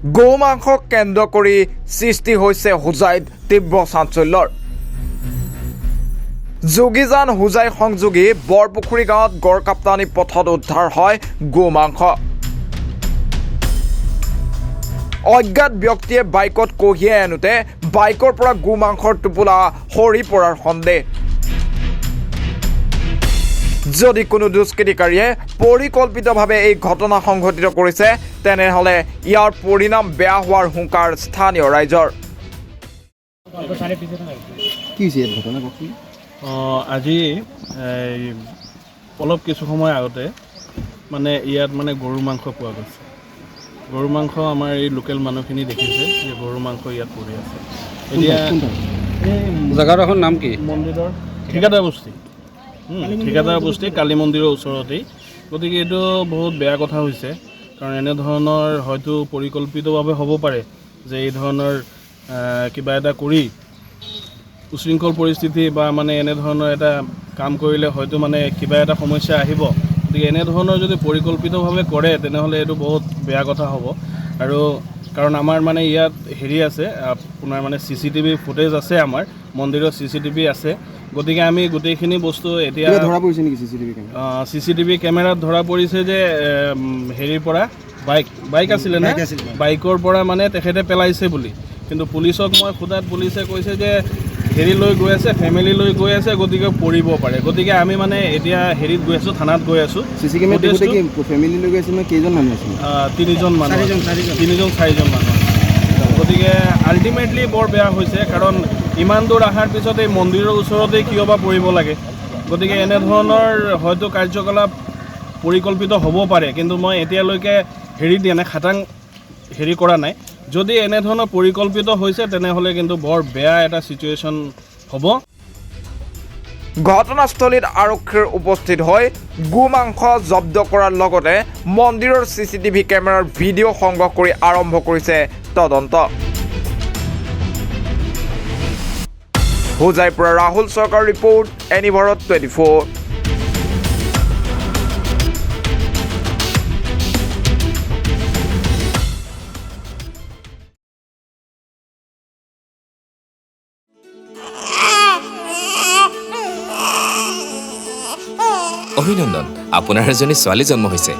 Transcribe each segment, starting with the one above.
গৌ মাংসক কেন্দ্ৰ কৰি সৃষ্টি হৈছে হোজাইত তীব্ৰ চাঞ্চল্যৰ। যোগীজান হোজাই সংযোগী বৰপুখুৰী গাঁৱত গড় কাপ্তানি পথত উদ্ধাৰ হয় গো মাংস অজ্ঞাত ব্যক্তিয়ে বাইকত কঢ়িয়াই আনোতে বাইকৰ পৰা গো মাংসৰ টোপোলা সৰি পৰাৰ সন্দেহ। যদি কোনো দুষ্কৃতিকাৰীয়ে পৰিকল্পিতভাৱে এই ঘটনা সংঘটিত কৰিছে তেনেহ'লে ইয়াৰ পৰিণাম বেয়া হোৱাৰ হুংকাৰ স্থানীয় ৰাইজৰ। আজি এই, অলপ কিছু সময় আগতে মানে ইয়াত মানে গৰু মাংস পোৱা গৈছে। গৰু মাংস আমাৰ এই লোকেল মানুহখিনি দেখিছে যে গৰু মাংস ইয়াত পৰি আছে। এতিয়া জেগাডোখৰ নাম কি? মন্দিৰৰ ঠিকাদাৰ বস্তি। ঠিকাদাৰ বস্তি কালী মন্দিৰৰ ওচৰতেই। গতিকে এইটো বহুত বেয়া কথা হৈছে কাৰণ এনেধৰণৰ হয়তো পৰিকল্পিতভাৱে হ'ব পাৰে যে এই ধৰণৰ কিবা এটা কৰি উশৃংখল পৰিস্থিতি বা মানে এনেধৰণৰ এটা কাম কৰিলে হয়তো মানে কিবা এটা সমস্যা আহিব। গতিকে এনেধৰণৰ যদি পৰিকল্পিতভাৱে কৰে তেনেহ'লে এইটো বহুত বেয়া কথা হ'ব। আৰু কাৰণ আমাৰ মানে ইয়াত হেৰি আছে আপোনাৰ মানে চি চি টিভি ফুটেজ আছে আমাৰ মন্দিৰৰ চি চি টিভি আছে। গতিকে আমি গোটেইখিনি বস্তু এতিয়া ধৰা পৰিছে নেকি চি চি টিভি চি চি টিভি কেমেৰাত ধৰা পৰিছে যে হেৰিৰ পৰা বাইক বাইক আছিলে নে? বাইকৰ পৰা মানে তেখেতে পেলাইছে বুলি। কিন্তু পুলিচক মই সোধাত পুলিচে কৈছে যে হেৰি লৈ গৈ আছে ফেমিলি লৈ গৈ আছে গতিকে পৰিব পাৰে। গতিকে আমি মানে এতিয়া হেৰিত গৈ আছোঁ থানাত গৈ আছোঁ। চি ফেমিলি লৈ গৈছে নহয় কেইজন মানুহ আছিল তিনিজন মানুহ তিনিজন চাৰিজন মানুহ গতিকে আল্টিমেটলি বৰ বেয়া হৈছে কাৰণ ইমান দূৰ অহাৰ পিছত এই মন্দিৰৰ ওচৰতেই কিয় বা পৰিব লাগে? গতিকে এনেধৰণৰ হয়তো কাৰ্যকলাপ পৰিকল্পিত হ'ব পাৰে কিন্তু মই এতিয়ালৈকে হেৰি দিয়া নাই খাটাং হেৰি কৰা নাই। যদি এনেধৰণৰ পৰিকল্পিত হৈছে তেনেহ'লে কিন্তু বৰ বেয়া এটা ছিটুৱেশ্যন হ'ব। ঘটনাস্থলীত আৰক্ষীৰ উপস্থিত হৈ গো মাংস জব্দ কৰাৰ লগতে মন্দিৰৰ চি চি টিভি কেমেৰাৰ ভিডিঅ' সংগ্ৰহ কৰি আৰম্ভ কৰিছে তদন্ত। হোজাইৰ পৰা Rahul Sarkar report ANI Bharat twenty four অভিনন্দন। আপোনাৰ এজনী ছোৱালী জন্ম হৈছে।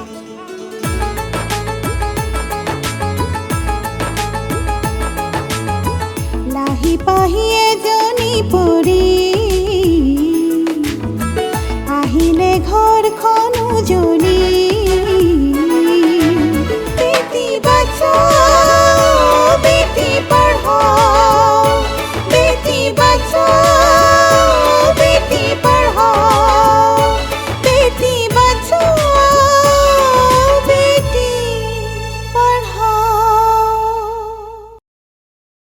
আহিলে ঘৰখন উজলি